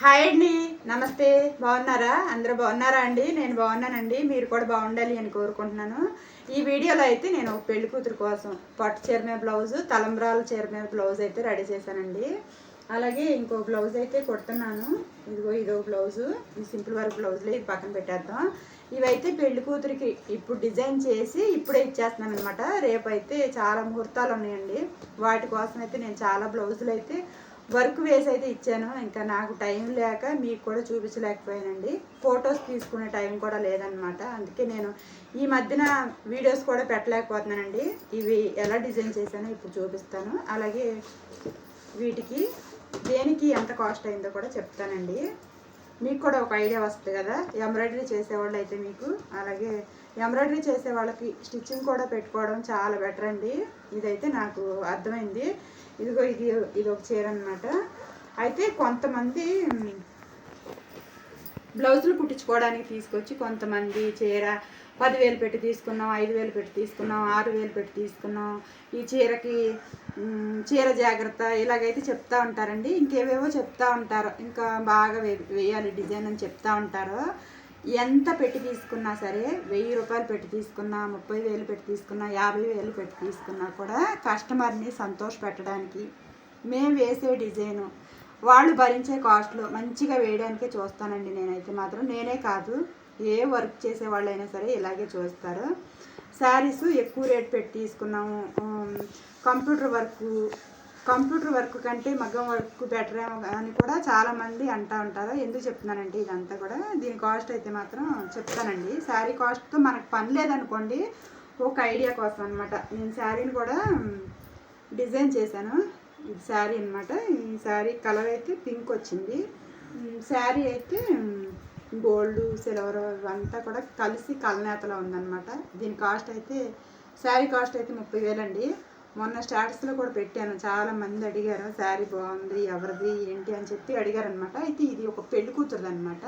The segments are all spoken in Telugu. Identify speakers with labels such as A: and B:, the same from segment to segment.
A: హాయ్ అండి నమస్తే. బాగున్నారా? అందరూ బాగున్నారా అండి? నేను బాగున్నానండి. మీరు కూడా బాగుండాలి అని కోరుకుంటున్నాను. ఈ వీడియోలో అయితే నేను ఒక పెళ్ళి కూతురు కోసం పట్టు చీర మీద బ్లౌజ్ తలంబ్రాల చీర మీద బ్లౌజ్ అయితే రెడీ చేశానండి. అలాగే ఇంకో బ్లౌజ్ అయితే కుడుతున్నాను. ఇదిగో ఇదో బ్లౌజు ఈ సింపుల్ వర్క్ బ్లౌజ్లో ఇది పక్కన పెట్టేద్దాం. ఇవైతే పెళ్ళి కూతురికి ఇప్పుడు డిజైన్ చేసి ఇప్పుడే ఇచ్చేస్తున్నాను అనమాట రేపు అయితే చాలా ముహూర్తాలు ఉన్నాయండి. వాటి కోసం అయితే నేను చాలా బ్లౌజులు అయితే వర్క్ వేసి అయితే ఇచ్చాను. ఇంకా నాకు టైం లేక మీకు కూడా చూపించలేకపోయానండి. ఫొటోస్ తీసుకునే టైం కూడా లేదనమాట అందుకే నేను ఈ మధ్యన వీడియోస్ కూడా పెట్టలేకపోతున్నానండి. ఇవి ఎలా డిజైన్ చేశానో ఇప్పుడు చూపిస్తాను. అలాగే వీటికి దేనికి ఎంత కాస్ట్ అయిందో కూడా చెప్తానండి. మీకు కూడా ఒక ఐడియా వస్తుంది కదా. ఎంబ్రాయిడరీ చేసేవాళ్ళు అయితే మీకు. అలాగే ఎంబ్రాయిడరీ చేసే వాళ్ళకి స్టిచ్చింగ్ కూడా పెట్టుకోవడం చాలా బెటర్ అండి ఇదైతే నాకు అర్థమైంది. ఇదిగో ఇది ఇది ఒక చీర అనమాట అయితే కొంతమంది బ్లౌజులు కుట్టించుకోవడానికి తీసుకొచ్చి కొంతమంది చీర పదివేలు పెట్టి తీసుకున్నాం ఐదు వేలు పెట్టి తీసుకున్నాం ఆరు వేలు పెట్టి తీసుకున్నాం. ఈ చీరకి చీర జాగ్రత్త ఇలాగైతే చెప్తా ఉంటారండి. ఇంకేవేవో చెప్తా ఉంటారు. ఇంకా బాగా వే వేయాలి డిజైన్ అని చెప్తా ఉంటారు. ఎంత పెట్టి తీసుకున్నా సరే వెయ్యి రూపాయలు పెట్టి తీసుకున్నా ముప్పై వేలు పెట్టి తీసుకున్నా యాభై వేలు పెట్టి తీసుకున్నా కూడా కస్టమర్ని సంతోష పెట్టడానికి మేము వేసే డిజైను. వాళ్ళు భరించే కాస్ట్లో మంచిగా వేయడానికే చూస్తానండి నేనైతే మాత్రం. నేనే కాదు ఏ వర్క్ చేసే వాళ్ళైనా సరే ఇలాగే చూస్తారు. శారీస్ ఎక్కువ రేట్ పెట్టి తీసుకున్నాము. కంప్యూటర్ వర్క్ కంప్యూటర్ వర్క్ కంటే మగ్గం వర్క్ బెటర్ అని కూడా చాలామంది అంటూ ఉంటారు. ఎందుకు చెప్తున్నానంటే ఇదంతా కూడా దీని కాస్ట్ అయితే మాత్రం చెప్తానండి. శారీ కాస్ట్తో మనకు పని లేదనుకోండి ఒక ఐడియా కోసం అనమాట నేను శారీని కూడా డిజైన్ చేశాను. ఇది శారీ అనమాట ఈ శారీ కలర్ అయితే పింక్ వచ్చింది. శారీ అయితే గోల్డ్ సిల్వర్ అంతా కూడా కలిసి కలనేతలో ఉందన్నమాట. దీని కాస్ట్ అయితే శారీ కాస్ట్ అయితే ముప్పై వేలండి. మొన్న స్టాటస్లో కూడా పెట్టాను. చాలా మంది అడిగారు శారీ బాగుంది ఎవరిది ఏంటి? అని చెప్పి అడిగారు అనమాట అయితే ఇది ఒక పెళ్ళి కూతురుది అనమాట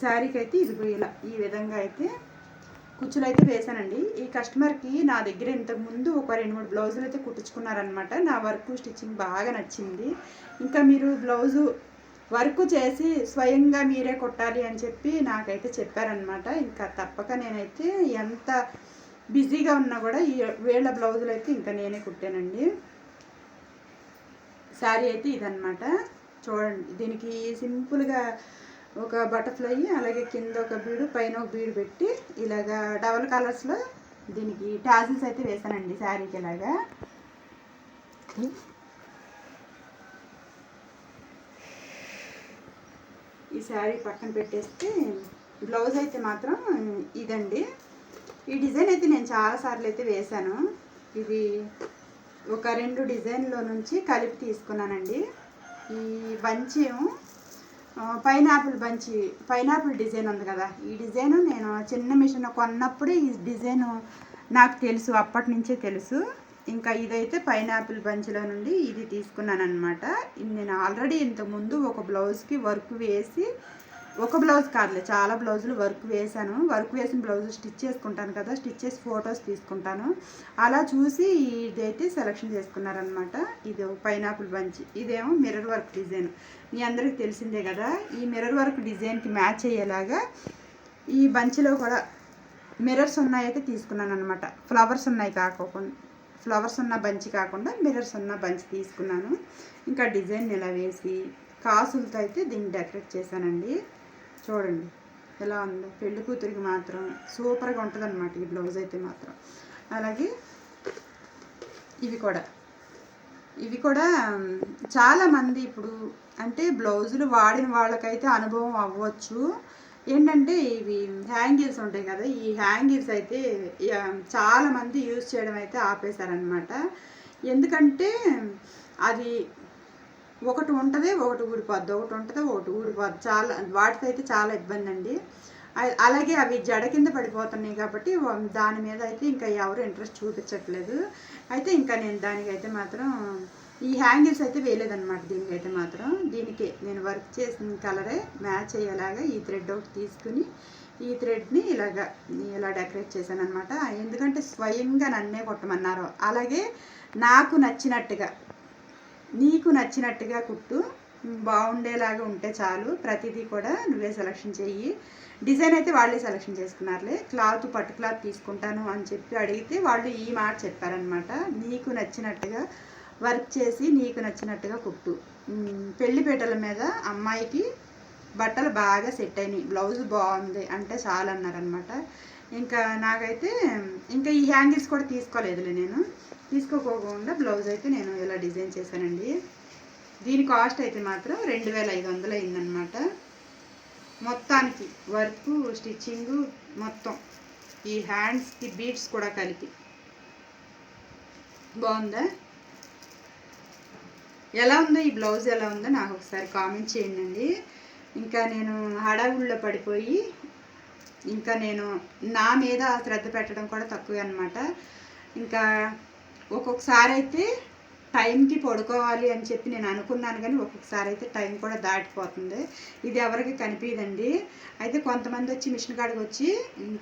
A: శారీకి అయితే ఇది ఇలా ఈ విధంగా అయితే కుచ్చులు అయితే వేశానండి. ఈ కస్టమర్కి నా దగ్గర ఇంతకుముందు ఒక రెండు మూడు బ్లౌజులు అయితే కుట్టించుకున్నారనమాట నా వర్క్ స్టిచ్చింగ్ బాగా నచ్చింది. ఇంకా మీరు బ్లౌజు వర్క్ చేసి స్వయంగా మీరే కుట్టాలి అని చెప్పి నాకైతే చెప్పారనమాట ఇంకా తప్పక నేనైతే ఎంత బిజీగా ఉన్నా కూడా ఈ వేళ్ళ బ్లౌజులు అయితే ఇంకా నేనే కుట్టానండి. శారీ అయితే ఇదన్నమాట. చూడండి దీనికి సింపుల్గా ఒక బటర్ఫ్లై అలాగే కింద ఒక బీడు పైన ఒక బీడు పెట్టి ఇలాగా డబల్ కలర్స్లో దీనికి టాజిల్స్ అయితే వేసానండి శారీకి ఇలాగా. ఈ శారీ పక్కన పెట్టేస్తే బ్లౌజ్ అయితే మాత్రం ఇదండి. ఈ డిజైన్ అయితే నేను చాలాసార్లు అయితే వేశాను. ఇది ఒక రెండు డిజైన్లో నుంచి కలిపి తీసుకున్నానండి. ఈ bunch pineapple bunch pineapple design ఉంది కదా. ఈ డిజైన్ నేను చిన్న మిషన్ కొన్నప్పుడు ఈ డిజైన్ నాకు తెలుసు అప్పటి నుంచే తెలుసు. ఇంకా ఇదైతే పైనాపిల్ బంచ్లో నుండి ఇది తీసుకున్నాను అనమాట నేను ఆల్రెడీ ఇంతకుముందు ఒక బ్లౌజ్కి వర్క్ వేసి ఒక బ్లౌజ్ కాదులే చాలా బ్లౌజులు వర్క్ వేశాను. వర్క్ వేసిన బ్లౌజ్ స్టిచ్ చేసుకుంటాను కదా స్టిచ్ చేసి ఫొటోస్ తీసుకుంటాను. అలా చూసి ఇదైతే సెలెక్షన్ చేసుకున్నారనమాట ఇది పైనాపిల్ బంచ్ ఇదేమో మిర్రర్ వర్క్ డిజైన్. మీ అందరికి తెలిసిందే కదా ఈ మిర్రర్ వర్క్ డిజైన్కి మ్యాచ్ అయ్యేలాగా ఈ బంచ్లో కూడా మిర్రర్స్ ఉన్నాయైతే తీసుకున్నాను అనమాట ఫ్లవర్స్ ఉన్నాయి కాకోకుండా ఫ్లవర్స్ ఉన్న బంచి కాకుండా మిర్రర్స్ ఉన్న బంచి తీసుకున్నాను. ఇంకా డిజైన్ ఇలా వేసి కాసులతో అయితే దీన్ని డెకరేట్ చేశానండి. చూడండి. ఎలా ఉందో. పెళ్ళి కూతురికి మాత్రం సూపర్గా ఉంటుంది అనమాట ఈ బ్లౌజ్ అయితే మాత్రం. అలాగే ఇవి కూడా. ఇవి కూడా చాలామంది ఇప్పుడు అంటే బ్లౌజులు వాడిన వాళ్ళకైతే అనుభవం అవ్వచ్చు. ఏంటంటే ఇవి హ్యాంగిల్స్ ఉంటాయి కదా ఈ హ్యాంగిల్స్ అయితే చాలామంది యూజ్ చేయడం అయితే ఆపేశారనమాట ఎందుకంటే అది ఒకటి ఉంటుంది ఒకటి ఊడిపోద్ది ఒకటి ఉంటుంది ఒకటి ఊడిపోద్ది చాలా వాటితో అయితే చాలా ఇబ్బంది అండి అలాగే అవి జడ కింద పడిపోతున్నాయి కాబట్టి దాని మీద అయితే ఇంకా ఎవరు ఇంట్రెస్ట్ చూపించట్లేదు. అయితే ఇంకా నేను దానికైతే మాత్రం ఈ హ్యాంగిల్స్ అయితే వేయలేదన్నమాట దీనికైతే మాత్రం. దీనికి నేను వర్క్ చేసిన కలరే మ్యాచ్ అయ్యేలాగా ఈ థ్రెడ్ ఒకటి తీసుకుని ఈ థ్రెడ్ని ఇలాగా ఇలా డెకరేట్ చేశాను అనమాట ఎందుకంటే స్వయంగా నన్నే కొట్టమన్నారు. అలాగే నాకు నచ్చినట్టుగా నీకు నచ్చినట్టుగా కుట్టు. బాగుండేలాగా ఉంటే చాలు. ప్రతిదీ కూడా నువ్వే సెలక్షన్ చెయ్యి. డిజైన్ అయితే వాళ్ళే సెలక్షన్ చేసుకున్నారులే. క్లాత్ పట్టు క్లాత్ తీసుకుంటాను అని చెప్పి అడిగితే వాళ్ళు ఈ మాట చెప్పారనమాట నీకు నచ్చినట్టుగా వర్క్ చేసి నీకు నచ్చినట్టుగా కుట్టు. ఉమ్, పెళ్ళిపీటల మీద అమ్మాయికి బట్టలు బాగా సెట్ అయినాయి. బ్లౌజ్ బాగుంది అంటే చాలన్నారనమాట ఇంకా నాకైతే ఇంకా ఈ హ్యాంగిల్స్ కూడా తీసుకోలేదులే నేను. తీసుకోకోకుండా బ్లౌజ్ అయితే నేను ఇలా డిజైన్ చేశానండి. దీని కాస్ట్ అయితే మాత్రం రెండు వేల ఐదు వందలు అయిందనమాట మొత్తానికి వర్క్ స్టిచ్చింగ్ మొత్తం ఈ హ్యాండ్స్కి బీడ్స్ కూడా కలిపి. బాగుందా? ఎలా ఉందో ఈ బ్లౌజ్ ఎలా ఉందో నాకు ఒకసారి కామెంట్ చేయండి. ఇంకా నేను హడావుల్లో పడిపోయి ఇంకా నేను నా మీద శ్రద్ధ పెట్టడం కూడా తక్కువే అనమాట ఇంకా ఒక్కొక్కసారి అయితే టైంకి పడుకోవాలి అని చెప్పి నేను అనుకున్నాను కానీ ఒక్కొక్కసారి అయితే టైం కూడా దాటిపోతుంది. ఇది ఎవరికి కనిపించదండి అయితే కొంతమంది వచ్చి మిషన్ కాడికి వచ్చి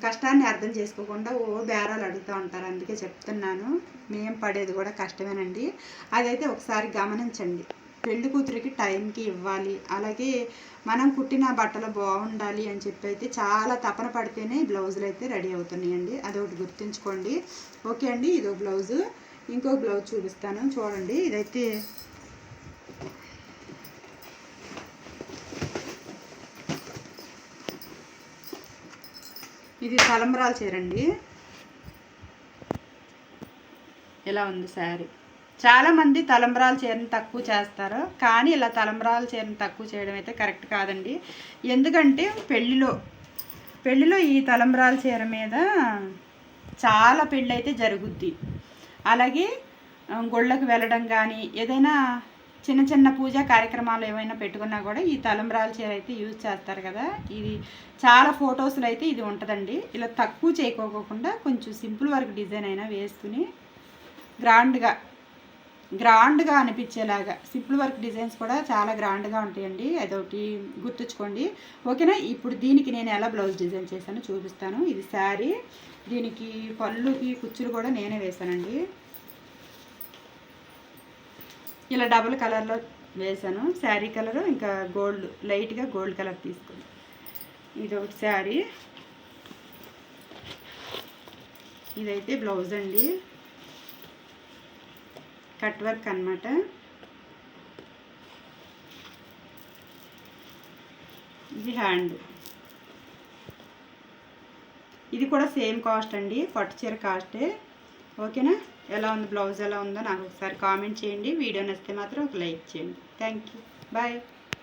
A: కష్టాన్ని అర్థం చేసుకోకుండా ఓ బేరాలు అడుగుతూ ఉంటారు. అందుకే చెప్తున్నాను మేము పడేది కూడా కష్టమేనండి. అదైతే ఒకసారి గమనించండి. పెళ్ళి కూతురికి టైంకి ఇవ్వాలి. అలాగే మనం కుట్టిన బట్టలు బాగుండాలి అని చెప్పి అయితే చాలా తపన పడితేనే బ్లౌజులు అయితే రెడీ అవుతున్నాయండి. అదొకటి గుర్తుంచుకోండి. ఓకే అండి ఇదో బ్లౌజు. ఇంకో బ్లౌజ్ చూపిస్తాను. చూడండి ఇదైతే ఇది తలంబరాలు చీర అండి. ఉంది శారీ? చాలామంది తలంబ్రాలు చీరను తక్కువ చేస్తారు. కానీ ఇలా తలంబ్రాలు చీరను తక్కువ చేయడం అయితే కరెక్ట్ కాదండి. ఎందుకంటే పెళ్ళిలో పెళ్ళిలో ఈ తలంబరాల చీర మీద చాలా పెళ్ళి అయితే జరుగుద్ది. అలాగే గుళ్ళకు వెళ్ళడం కానీ ఏదైనా చిన్న చిన్న పూజా కార్యక్రమాలు ఏమైనా పెట్టుకున్నా కూడా ఈ తలంబ్రాల చీర అయితే యూజ్ చేస్తారు కదా. ఇది చాలా ఫొటోస్లో అయితే ఇది ఉంటుందండి. ఇలా తక్కువ చేయకోకుండా కొంచెం సింపుల్ వర్క్ డిజైన్ అయినా వేసుకుని గ్రాండ్గా గ్రాండ్గా అనిపించేలాగా. సింపుల్ వర్క్ డిజైన్స్ కూడా చాలా గ్రాండ్గా ఉంటాయండి. అదొకటి గుర్తుంచుకోండి ఓకేనా? ఇప్పుడు దీనికి నేను ఎలా బ్లౌజ్ డిజైన్ చేశానో చూపిస్తాను. ఇది శారీ. దీనికి పళ్ళుకి కుచ్చులు కూడా నేనే వేశానండి. ఇలా డబుల్ కలర్లో వేసాను శారీ కలరు ఇంకా గోల్డ్ లైట్గా గోల్డ్ కలర్ తీసుకుని ఇది ఒకటి శారీ. ఇదైతే బ్లౌజ్ అండి. కట్ వర్క్ అనమాట ఇది హ్యాండ్. ఇది కూడా సేమ్ కాస్ట్ అండి పట్టు చీర కాస్టే. ఓకేనా? ఎలా ఉంది బ్లౌజ్ ఎలా ఉందో నాకు ఒకసారి కామెంట్ చేయండి. వీడియో నచ్చితే మాత్రం ఒక లైక్ చేయండి. Thank you. బాయ్.